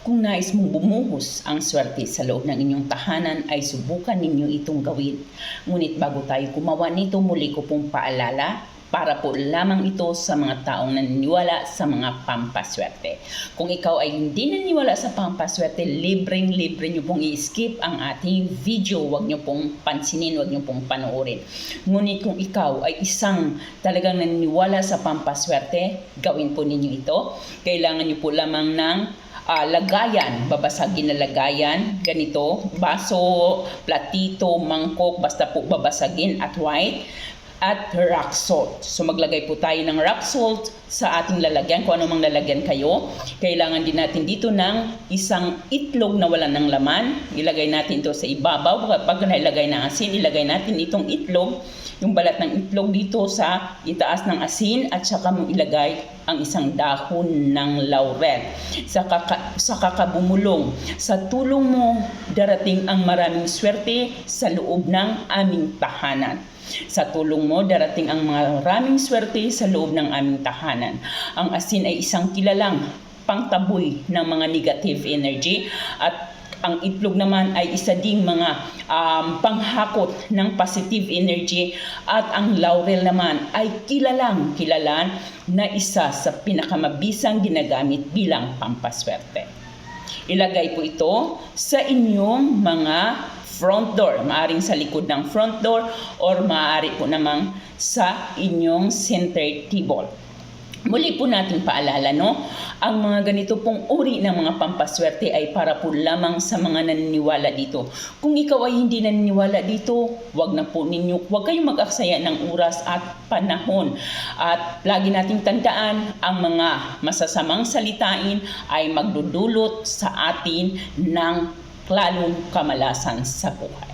Kung nais mong bumuhos ang swerte sa loob ng inyong tahanan ay subukan ninyo itong gawin. Ngunit bago tayo gumawa nito, muli ko pong paalala para po lamang ito sa mga taong naniniwala sa mga pampaswerte. Kung ikaw ay hindi naniniwala sa pampaswerte, libreng-libre nyo pong i-skip ang ating video. Huwag nyo pong pansinin, huwag nyo pong panoorin. Ngunit kung ikaw ay isang talagang naniniwala sa pampaswerte, gawin po ninyo ito. Kailangan nyo po lamang ng ah, lagayan, babasagin na lagayan, ganito, baso, platito, mangkok, basta po babasagin at white at rock salt. So maglagay po tayo ng rock salt sa ating lalagyan, kung ano mang lalagyan kayo. Kailangan din natin dito ng isang itlog na wala ng laman. Ilagay natin ito sa ibabaw. Kapag nailagay ng asin, ilagay natin itong itlog, yung balat ng itlog dito sa itaas ng asin at saka mo ilagay ang isang dahon ng laurel. Sa, kaka, sa kakabumulong, sa tulong mo, darating ang maraming swerte sa loob ng aming tahanan. Sa tulong mo, darating ang maraming swerte sa loob ng aming tahanan. Ang asin ay isang kilalang pangtaboy ng mga negative energy at ang itlog naman ay isa ding mga um, panghakot ng positive energy at ang laurel naman ay kilalang kilalan na isa sa pinakamabisang ginagamit bilang pampaswerte. Ilagay po ito sa inyong mga front door. Maaring sa likod ng front door or maaari po namang sa inyong center table. Muli po nating paalala, no? Ang mga ganito pong uri ng mga pampaswerte ay para po lamang sa mga naniniwala dito. Kung ikaw ay hindi naniniwala dito, wag na po ninyo, wag kayong mag-aksaya ng oras at panahon. At lagi nating tandaan, ang mga masasamang salitain ay magdudulot sa atin ng lalong kamalasan sa buhay.